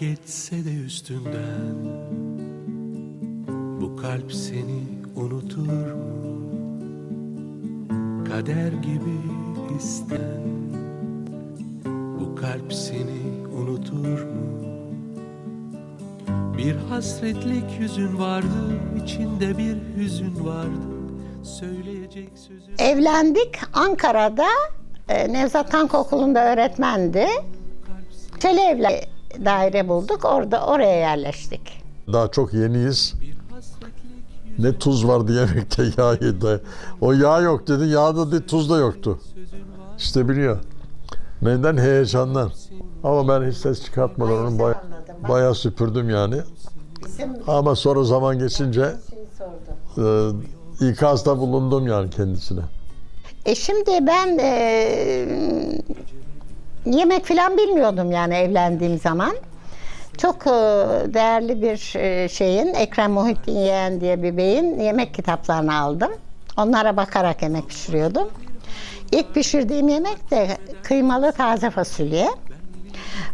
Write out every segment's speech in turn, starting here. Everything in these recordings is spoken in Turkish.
Geçse de üstünden Bu kalp seni unutur mu? Kader gibi isten Bu kalp seni unutur mu? Bir hasretlik yüzün vardı içinde bir hüzün vardı Söyleyecek sözün Evlendik Ankara'da e, Nevzat Tank Okulu'nda öğretmendi. Çele evle daire bulduk. Orada oraya yerleştik. Daha çok yeniyiz. Ne tuz vardı yemekte yağ yedi. O yağ yok dedi. Yağ da tuz da yoktu. İşte biliyor. Neden? Heyecandan. Ama ben hiç ses çıkartmadan onu bay- bayağı süpürdüm yani. Ama sonra zaman geçince şey e, ikazda bulundum yani kendisine. E şimdi ben e, yemek falan bilmiyordum yani evlendiğim zaman. Çok e, değerli bir e, şeyin Ekrem Muhittin Yeğen diye bir beyin yemek kitaplarını aldım. Onlara bakarak yemek pişiriyordum. İlk pişirdiğim yemek de kıymalı taze fasulye.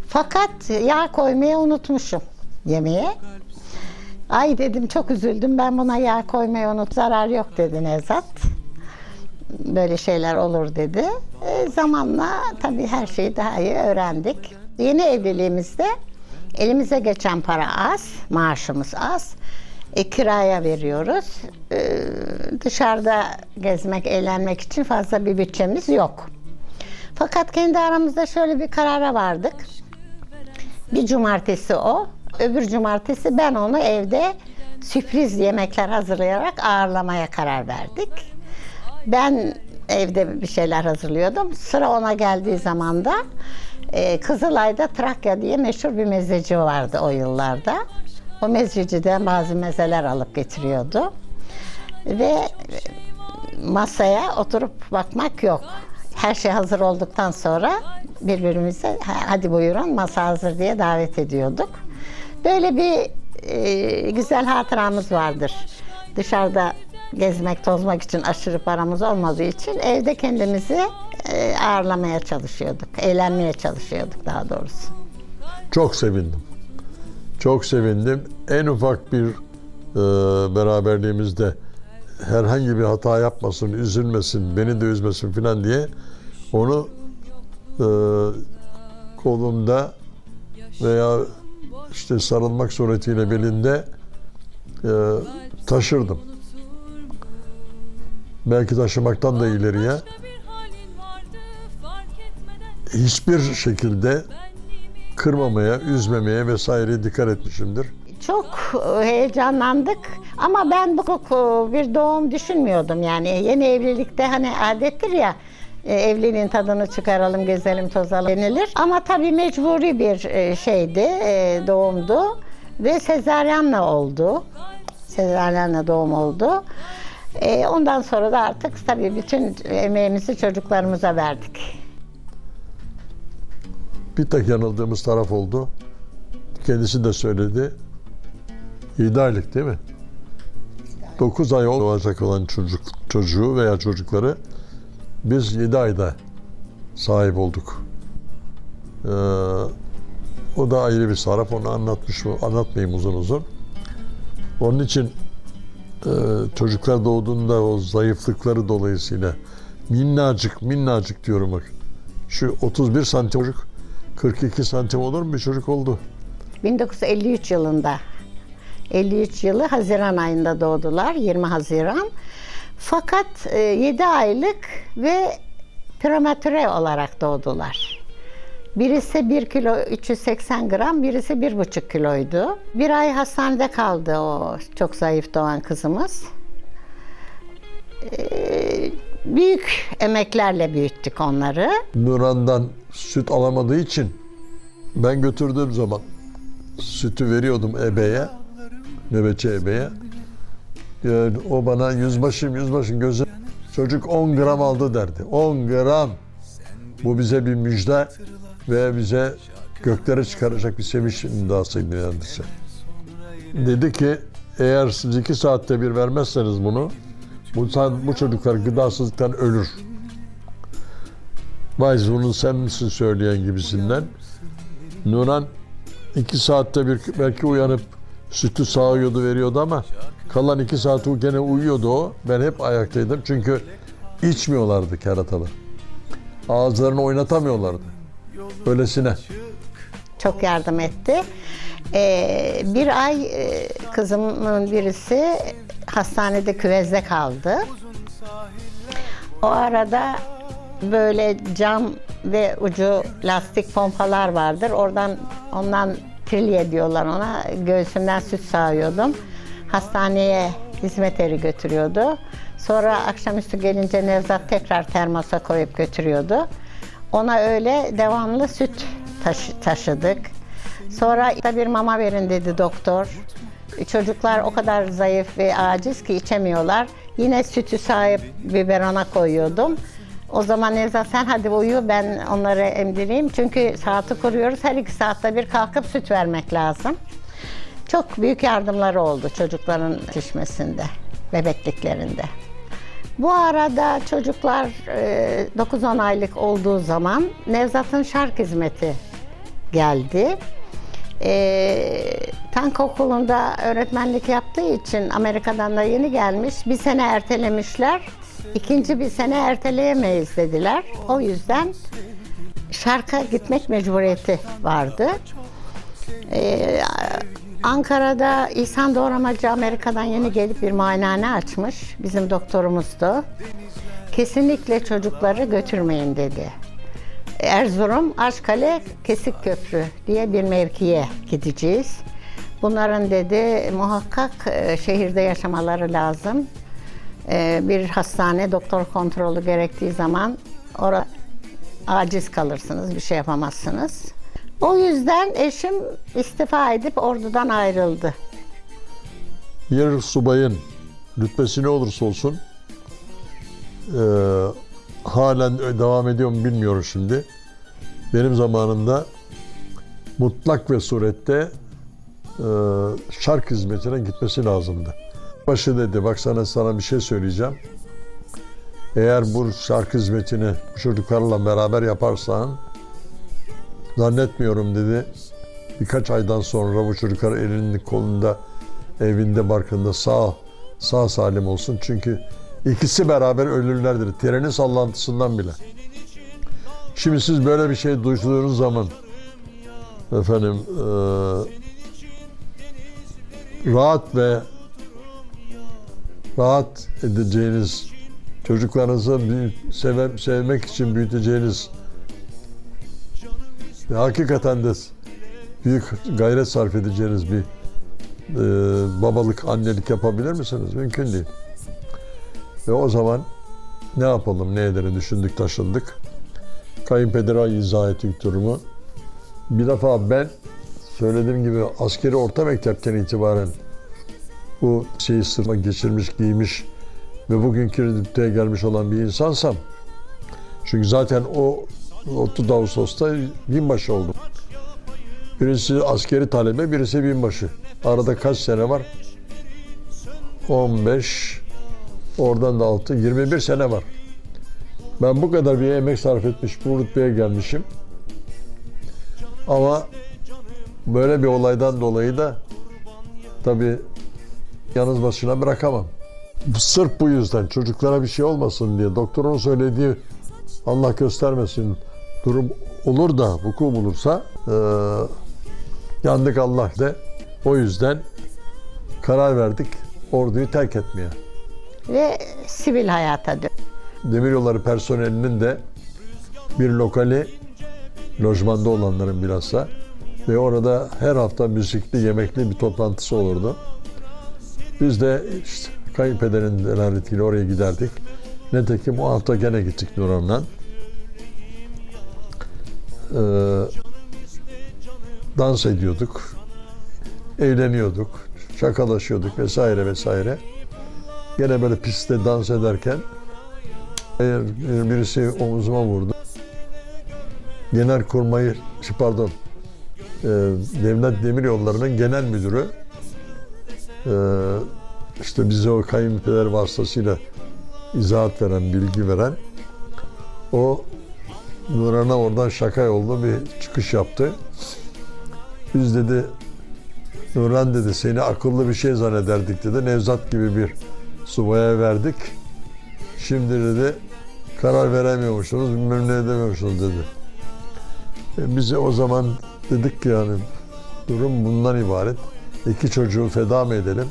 Fakat yağ koymayı unutmuşum yemeğe. Ay dedim çok üzüldüm ben buna yağ koymayı unut zarar yok dedi Nevzat böyle şeyler olur dedi. E, zamanla tabii her şeyi daha iyi öğrendik. Yeni evliliğimizde elimize geçen para az, maaşımız az. E, kiraya veriyoruz. E, dışarıda gezmek, eğlenmek için fazla bir bütçemiz yok. Fakat kendi aramızda şöyle bir karara vardık. Bir cumartesi o, öbür cumartesi ben onu evde sürpriz yemekler hazırlayarak ağırlamaya karar verdik. Ben evde bir şeyler hazırlıyordum. Sıra ona geldiği zaman da e, Kızılay'da Trakya diye meşhur bir mezeci vardı o yıllarda. O mezeciden bazı mezeler alıp getiriyordu. Ve masaya oturup bakmak yok. Her şey hazır olduktan sonra birbirimize "Ha, hadi buyurun masa hazır diye davet ediyorduk. Böyle bir e, güzel hatıramız vardır. Dışarıda gezmek, tozmak için aşırı paramız olmadığı için evde kendimizi e, ağırlamaya çalışıyorduk. Eğlenmeye çalışıyorduk daha doğrusu. Çok sevindim. Çok sevindim. En ufak bir e, beraberliğimizde herhangi bir hata yapmasın, üzülmesin, beni de üzmesin filan diye onu e, kolumda veya işte sarılmak suretiyle belinde e, taşırdım. Belki taşımaktan da ileriye hiçbir şekilde kırmamaya, üzmemeye vesaire dikkat etmişimdir. Çok e, heyecanlandık ama ben bu e, bir doğum düşünmüyordum yani yeni evlilikte hani adettir ya e, evliliğin tadını çıkaralım, gezelim, tozalım denilir. Ama tabii mecburi bir şeydi, doğumdu ve sezaryenle oldu. Sezaryenle doğum oldu. E, Ondan sonra da artık tabii bütün emeğimizi çocuklarımıza verdik. Bir tek yanıldığımız taraf oldu. Kendisi de söyledi. 7 aylık değil mi? 9 ay olacak olan çocuk çocuğu veya çocukları biz 7 ayda sahip olduk. Ee, o da ayrı bir saraf. Onu anlatmış mı? Anlatmayayım uzun uzun. Onun için e, çocuklar doğduğunda o zayıflıkları dolayısıyla minnacık minnacık diyorum bak. Şu 31 santim çocuk 42 santim olur mu bir çocuk oldu. 1953 yılında 53 yılı Haziran ayında doğdular 20 Haziran. Fakat 7 aylık ve prematüre olarak doğdular. Birisi 1 kilo 380 gram, birisi 1,5 kiloydu. Bir ay hastanede kaldı o çok zayıf doğan kızımız. Ee, Büyük emeklerle büyüttük onları. Nuran'dan süt alamadığı için ben götürdüğüm zaman sütü veriyordum ebeye, nöbetçi ebeye. Yani o bana yüzbaşım yüzbaşım gözü çocuk 10 gram aldı derdi. 10 gram. Bu bize bir müjde ve bize göklere çıkaracak bir sevinç imdasıydı neredeyse. Dedi ki eğer siz iki saatte bir vermezseniz bunu bu, bu çocuklar gıdasızlıktan ölür. Vay bunu sen misin söyleyen gibisinden. Nuran iki saatte bir belki uyanıp sütü sağıyordu veriyordu ama kalan iki saat u- gene uyuyordu o. Ben hep ayaktaydım çünkü içmiyorlardı keratalı. Ağızlarını oynatamıyorlardı. Öylesine. Çok yardım etti. Ee, bir ay e, kızımın birisi hastanede küvezde kaldı. O arada böyle cam ve ucu lastik pompalar vardır. Oradan ondan trilye diyorlar ona. Göğsümden süt sağıyordum. Hastaneye hizmet eri götürüyordu. Sonra akşamüstü gelince Nevzat tekrar termosa koyup götürüyordu. Ona öyle devamlı süt taşı- taşıdık. Sonra da bir mama verin dedi doktor. Çocuklar o kadar zayıf ve aciz ki içemiyorlar. Yine sütü sahip biberona koyuyordum. O zaman Nevzat sen hadi uyu ben onları emdireyim. Çünkü saati kuruyoruz. Her iki saatte bir kalkıp süt vermek lazım. Çok büyük yardımları oldu çocukların şişmesinde, bebekliklerinde. Bu arada çocuklar e, 9-10 aylık olduğu zaman Nevzat'ın şark hizmeti geldi. E, tank okulunda öğretmenlik yaptığı için Amerika'dan da yeni gelmiş. Bir sene ertelemişler. İkinci bir sene erteleyemeyiz dediler. O yüzden şarka gitmek mecburiyeti vardı. Ee, Ankara'da İhsan Doğramacı Amerika'dan yeni gelip bir muayenehane açmış. Bizim doktorumuzdu. Kesinlikle çocukları götürmeyin dedi. Erzurum, Aşkale, Kesikköprü diye bir mevkiye gideceğiz. Bunların dedi muhakkak e, şehirde yaşamaları lazım. E, Bir hastane doktor kontrolü gerektiği zaman orada aciz kalırsınız, bir şey yapamazsınız. O yüzden eşim istifa edip ordudan ayrıldı. Bir subayın rütbesi ne olursa olsun eee, halen devam ediyor mu bilmiyorum şimdi. Benim zamanımda mutlak ve surette eee, şark hizmetine gitmesi lazımdı. Başı dedi bak sana sana bir şey söyleyeceğim. Eğer bu şark hizmetini bu çocuklarla beraber yaparsan zannetmiyorum dedi. Birkaç aydan sonra bu çocuklar elinin kolunda evinde barkında sağ sağ salim olsun. Çünkü ikisi beraber ölürlerdir. Trenin sallantısından bile. Şimdi siz böyle bir şey duyduğunuz zaman efendim eee, rahat ve rahat edeceğiniz çocuklarınızı sevmek için büyüteceğiniz ve hakikaten de büyük gayret sarf edeceğiniz bir e, babalık, annelik yapabilir misiniz? Mümkün değil. Ve o zaman ne yapalım, ne edelim düşündük, taşındık. Kayınpedere izah ettik durumu. Bir defa ben söylediğim gibi askeri orta mektepten itibaren bu şeyi sırma geçirmiş, giymiş ve bugünkü rütbeye gelmiş olan bir insansam çünkü zaten o 30 Ağustos'ta binbaşı oldum. Birisi askeri talebe, birisi binbaşı. Arada kaç sene var? 15, oradan da 6, 21 sene var. Ben bu kadar bir emek sarf etmiş, bu rütbeye gelmişim. Ama böyle bir olaydan dolayı da tabii yalnız başına bırakamam. Sırf bu yüzden çocuklara bir şey olmasın diye doktorun söylediği Allah göstermesin durum olur da vuku bulursa eee, yandık Allah de. O yüzden karar verdik orduyu terk etmeye. Ve sivil hayata dön. Demiryolları personelinin de bir lokali lojmanda olanların bilhassa ve orada her hafta müzikli, yemekli bir toplantısı olurdu. Biz de işte kayınpederin delaletiyle oraya giderdik. Nitekim o hafta gene gittik Nurhan'la. Ee, dans ediyorduk, eğleniyorduk, şakalaşıyorduk vesaire vesaire. Gene böyle pistte dans ederken eğer birisi omuzuma vurdu. Genelkurmay, şey, pardon, e, Devlet Demiryolları'nın genel müdürü e, işte bize o kayınpeder vasıtasıyla izahat veren, bilgi veren o Nurhan'a oradan şaka yollu bir çıkış yaptı. Biz dedi Nurhan dedi seni akıllı bir şey zannederdik dedi. Nevzat gibi bir subaya verdik. Şimdi dedi karar veremiyormuşsunuz, bilmem ne edemiyormuşsunuz dedi. E, bize o zaman dedik ki yani durum bundan ibaret. İki çocuğu feda mı edelim,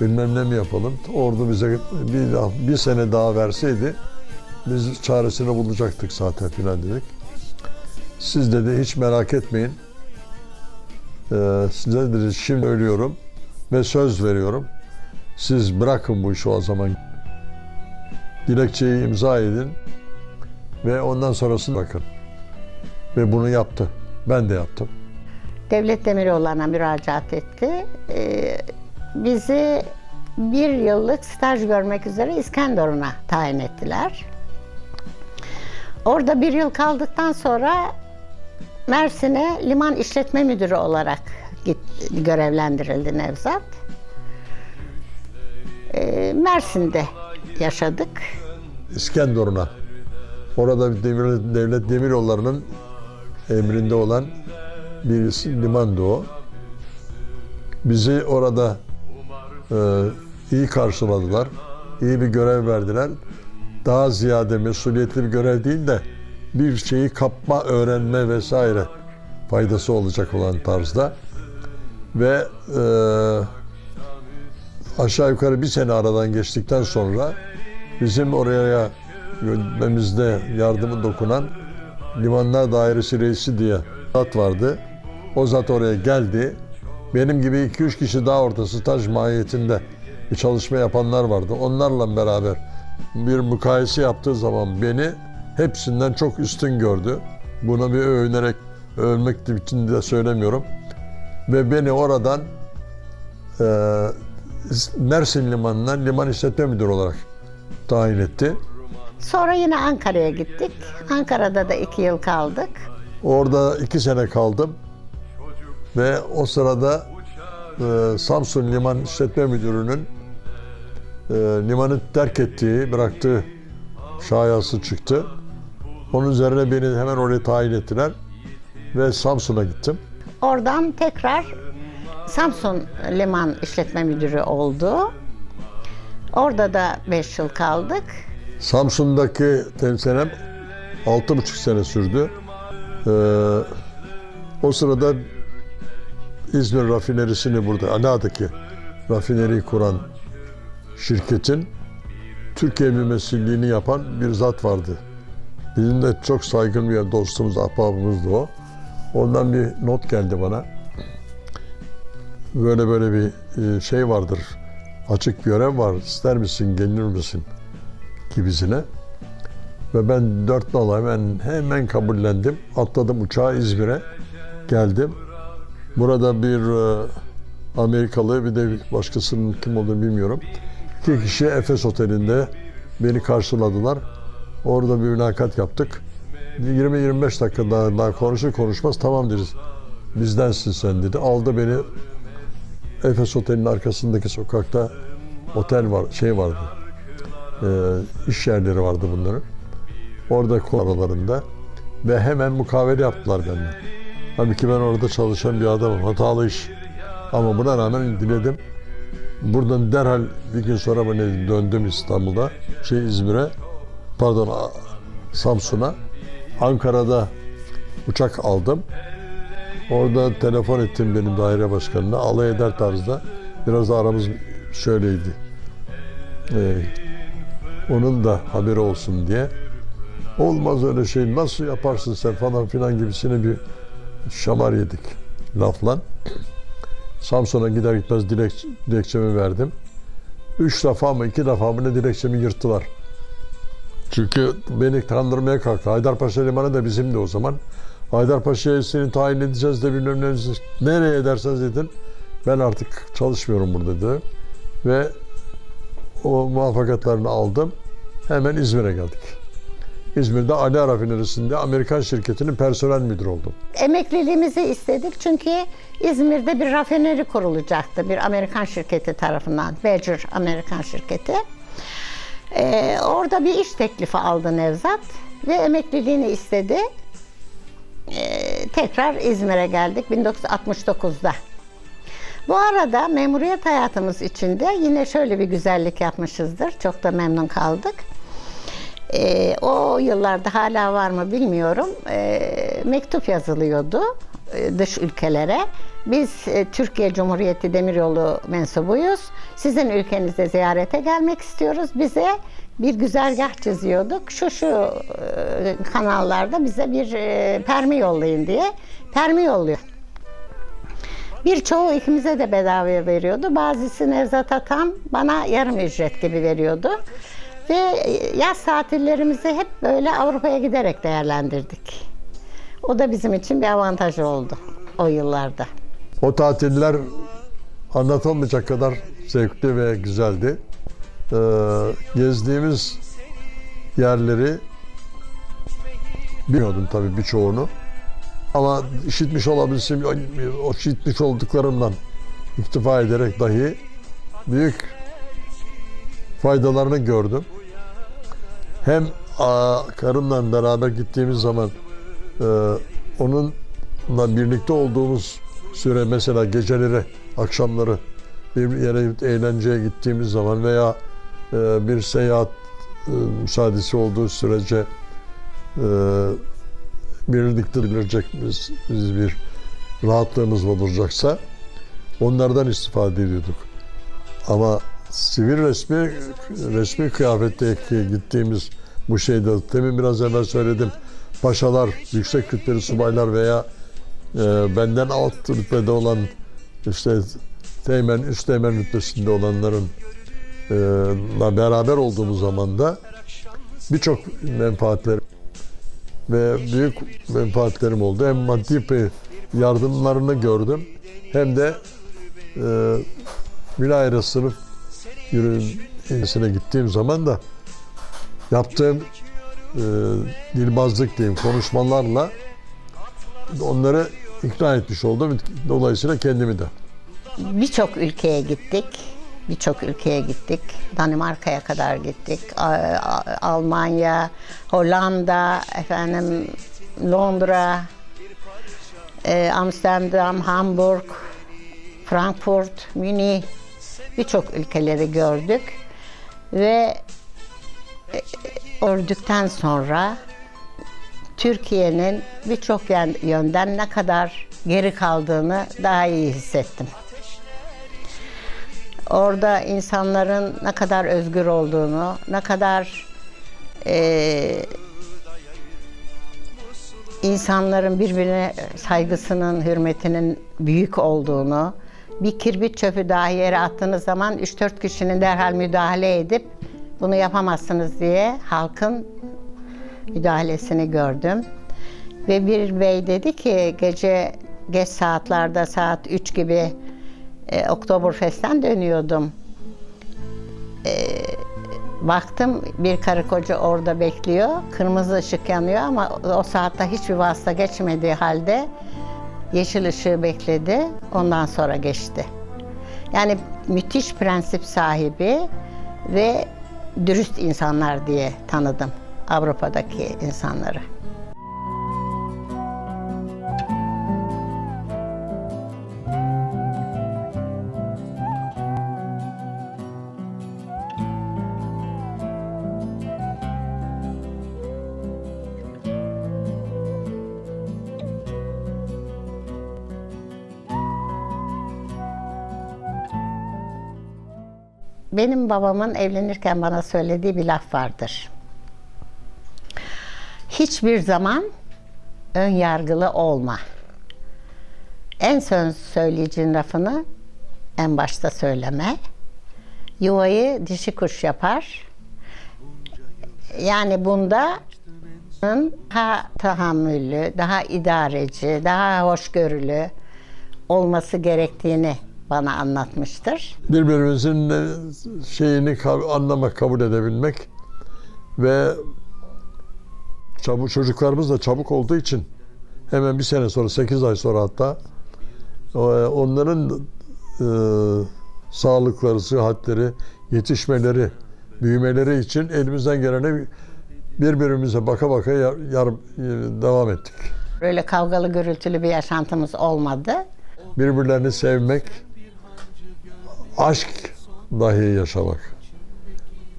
bilmem ne mi yapalım. Ordu bize bir, bir sene daha verseydi biz çaresini bulacaktık zaten filan dedik. Siz dedi hiç merak etmeyin. Ee, size dedi şimdi ölüyorum ve söz veriyorum. Siz bırakın bu işi o zaman. Dilekçeyi imza edin ve ondan sonrasını bakın. Ve bunu yaptı. Ben de yaptım. Devlet Demiroğlu'na müracaat etti. Ee, bizi bir yıllık staj görmek üzere İskenderun'a tayin ettiler. Orada bir yıl kaldıktan sonra Mersin'e liman işletme müdürü olarak git, görevlendirildi Nevzat. Ee, Mersin'de yaşadık. İskenderun'a. Orada demir, devlet demir yollarının emrinde olan bir limandı o. Bizi orada e, iyi karşıladılar. iyi bir görev verdiler. Daha ziyade mesuliyetli bir görev değil de bir şeyi kapma, öğrenme vesaire faydası olacak olan tarzda. Ve e, aşağı yukarı bir sene aradan geçtikten sonra bizim oraya göndermemizde yardımı dokunan Limanlar Dairesi Reisi diye zat vardı. O zat oraya geldi. Benim gibi 2-3 kişi daha orada staj mahiyetinde bir çalışma yapanlar vardı. Onlarla beraber bir mukayese yaptığı zaman beni hepsinden çok üstün gördü. Buna bir övünerek, övmek için de söylemiyorum. Ve beni oradan e, Mersin Limanı'na liman işletme müdürü olarak tayin etti. Sonra yine Ankara'ya gittik. Ankara'da da iki yıl kaldık. Orada iki sene kaldım. Ve o sırada e, Samsun Liman İşletme Müdürü'nün e, limanı terk ettiği, bıraktığı şayası çıktı. Onun üzerine beni hemen oraya tayin ettiler. Ve Samsun'a gittim. Oradan tekrar Samsun Liman İşletme Müdürü oldu. Orada da 5 yıl kaldık. Samsun'daki temsilem altı buçuk sene sürdü. Ee, o sırada İzmir rafinerisini burada, Ala'daki rafineriyi kuran şirketin Türkiye mümessilliğini yapan bir zat vardı. Bizim de çok saygın bir dostumuz, ahbabımızdı o. Ondan bir not geldi bana. Böyle böyle bir e, şey vardır. Açık görev var. İster misin, gelir misin? gibisine. Ve ben dört nala hemen, hemen kabullendim. Atladım uçağa İzmir'e. Geldim. Burada bir e, Amerikalı bir de başkasının kim olduğunu bilmiyorum. İki kişi Efes Oteli'nde beni karşıladılar. Orada bir mülakat yaptık. 20-25 dakika daha, daha konuşur konuşmaz tamam deriz. Bizdensin sen dedi. Aldı beni Efes Oteli'nin arkasındaki sokakta otel var, şey vardı e, iş yerleri vardı bunların. Orada aralarında ve hemen mukavele yaptılar benimle. Halbuki ben orada çalışan bir adamım. Hatalı iş. Ama buna rağmen diledim. Buradan derhal bir gün sonra ben döndüm İstanbul'a. Şey İzmir'e. Pardon Samsun'a. Ankara'da uçak aldım. Orada telefon ettim benim daire başkanına. Alay eder tarzda. Biraz da aramız şöyleydi. Ee, onun da haberi olsun diye. Olmaz öyle şey nasıl yaparsın sen falan filan gibisine bir şamar yedik lafla. Samsun'a gider gitmez dilek, dilekçemi verdim. Üç defa mı iki defa mı ne dilekçemi yırttılar. Çünkü beni kandırmaya kalktı. Haydarpaşa Limanı da bizimdi o zaman. Haydarpaşa'ya seni tayin edeceğiz de bilmem ne. Nereye ederseniz edin. Ben artık çalışmıyorum burada dedi. Ve o muvaffakatlarını aldım. Hemen İzmir'e geldik. İzmir'de Ali Rafinerisi'nde Amerikan şirketinin personel müdürü oldum. Emekliliğimizi istedik çünkü İzmir'de bir rafineri kurulacaktı bir Amerikan şirketi tarafından. Badger Amerikan şirketi. Ee, orada bir iş teklifi aldı Nevzat ve emekliliğini istedi. Ee, tekrar İzmir'e geldik 1969'da. Bu arada memuriyet hayatımız içinde yine şöyle bir güzellik yapmışızdır. Çok da memnun kaldık. Ee, o yıllarda hala var mı bilmiyorum. Ee, mektup yazılıyordu e, dış ülkelere. Biz e, Türkiye Cumhuriyeti Demiryolu mensubuyuz. Sizin ülkenize ziyarete gelmek istiyoruz. Bize bir güzergah çiziyorduk. Şu şu e, kanallarda bize bir e, permi yollayın diye. Permi yolluyor. Birçoğu ikimize de bedavaya veriyordu. Bazısı Nevzat Atam bana yarım ücret gibi veriyordu. Ve e, yaz tatillerimizi hep böyle Avrupa'ya giderek değerlendirdik. O da bizim için bir avantaj oldu o yıllarda. O tatiller anlatılmayacak kadar zevkli ve güzeldi. Ee, gezdiğimiz yerleri bilmiyordum tabii birçoğunu. Ama işitmiş olabilsem, o işitmiş olduklarımdan iktifa ederek dahi büyük faydalarını gördüm. Hem aa, karımla beraber gittiğimiz zaman e, onunla birlikte olduğumuz süre mesela geceleri, akşamları bir yere eğlenceye gittiğimiz zaman veya e, bir seyahat e, müsaadesi olduğu sürece e, birlikte biz, biz bir rahatlığımız olacaksa onlardan istifade ediyorduk. Ama sivil resmi resmi kıyafetteki gittiğimiz bu şeyde demin biraz evvel söyledim. Paşalar, yüksek rütbeli subaylar veya e, benden alt rütbede olan işte teğmen, üst teğmen rütbesinde olanların e, beraber olduğumuz zaman da birçok menfaatler ve büyük menfaatlerim oldu. Hem maddi yardımlarını gördüm hem de e, sınıf yürüyüşüne gittiğim zaman da yaptığım e, dilbazlık diyeyim konuşmalarla onları ikna etmiş oldum. Dolayısıyla kendimi de. Birçok ülkeye gittik. Birçok ülkeye gittik. Danimarka'ya kadar gittik. Almanya, Hollanda, efendim Londra, e, Amsterdam, Hamburg, Frankfurt, Münih birçok ülkeleri gördük ve e, ördükten sonra Türkiye'nin birçok yönden ne kadar geri kaldığını daha iyi hissettim. Orada insanların ne kadar özgür olduğunu, ne kadar eee, insanların birbirine saygısının, hürmetinin büyük olduğunu, bir kirbit çöpü dahi yere attığınız zaman 3-4 kişinin derhal müdahale edip bunu yapamazsınız diye halkın müdahalesini gördüm. Ve bir bey dedi ki gece geç saatlerde saat 3 gibi e, Oktoberfest'ten dönüyordum. E, baktım bir karı koca orada bekliyor. Kırmızı ışık yanıyor ama o saatte hiçbir vasıta geçmediği halde yeşil ışığı bekledi. Ondan sonra geçti. Yani müthiş prensip sahibi ve dürüst insanlar diye tanıdım Avrupa'daki insanları. Benim babamın evlenirken bana söylediği bir laf vardır. Hiçbir zaman ön yargılı olma. En son söyleyeceğin lafını en başta söyleme. Yuvayı dişi kuş yapar. Yani bunda daha tahammüllü, daha idareci, daha hoşgörülü olması gerektiğini bana anlatmıştır. birbirimizin e, şeyini anlamak, kabul edebilmek ve çabuk çocuklarımız da çabuk olduğu için hemen bir sene sonra, 8 ay sonra hatta e, onların e, sağlıkları, sıhhatleri, yetişmeleri, büyümeleri için elimizden geleni birbirimize baka baka yar, yar- e, devam ettik. Öyle kavgalı gürültülü bir yaşantımız olmadı. Birbirlerini sevmek, aşk dahi yaşamak.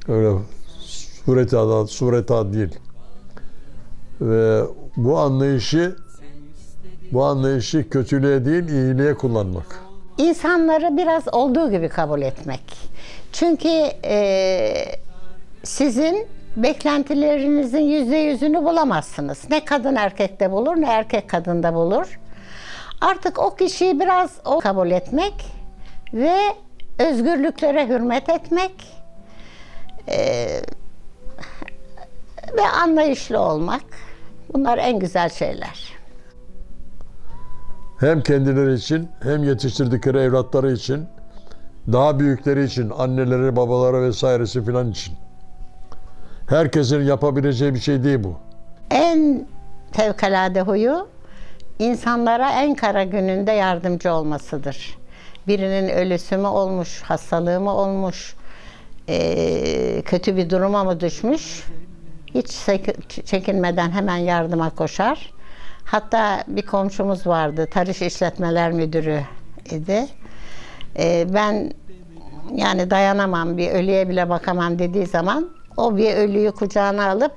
Öyle sureta, sureta değil. Ve bu anlayışı bu anlayışı kötülüğe değil iyiliğe kullanmak. İnsanları biraz olduğu gibi kabul etmek. Çünkü eee, sizin beklentilerinizin yüzde yüzünü bulamazsınız. Ne kadın erkekte bulur ne erkek kadında bulur. Artık o kişiyi biraz o kabul etmek ve özgürlüklere hürmet etmek eee, ve anlayışlı olmak. Bunlar en güzel şeyler. Hem kendileri için hem yetiştirdikleri evlatları için daha büyükleri için anneleri babaları vesairesi filan için. Herkesin yapabileceği bir şey değil bu. En fevkalade huyu insanlara en kara gününde yardımcı olmasıdır. Birinin ölüsü mü olmuş, hastalığı mı olmuş, eee, kötü bir duruma mı düşmüş, hiç çekinmeden hemen yardıma koşar. Hatta bir komşumuz vardı, Tarış İşletmeler Müdürü idi. Eee, ben yani dayanamam, bir ölüye bile bakamam dediği zaman o bir ölüyü kucağına alıp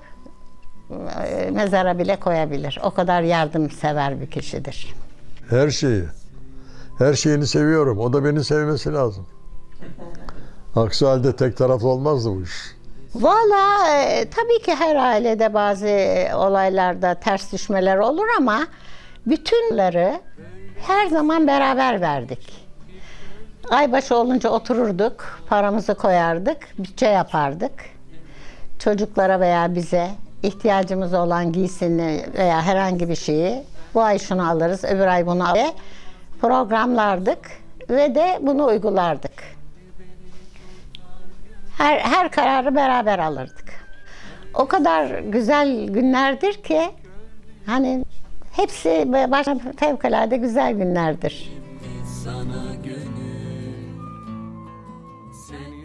e, mezara bile koyabilir. O kadar yardımsever bir kişidir. Her şeyi. Her şeyini seviyorum. O da beni sevmesi lazım. Aksi halde tek taraflı olmazdı bu iş. Valla e, tabii ki her ailede bazı e, olaylarda ters düşmeler olur ama bütünleri her zaman beraber verdik. Aybaşı olunca otururduk, paramızı koyardık, bütçe yapardık. Çocuklara veya bize ihtiyacımız olan giysini veya herhangi bir şeyi bu ay şunu alırız, öbür ay bunu alırız programlardık ve de bunu uygulardık. Her, her kararı beraber alırdık. O kadar güzel günlerdir ki hani hepsi başka fevkalade güzel günlerdir. Sana gönül, seni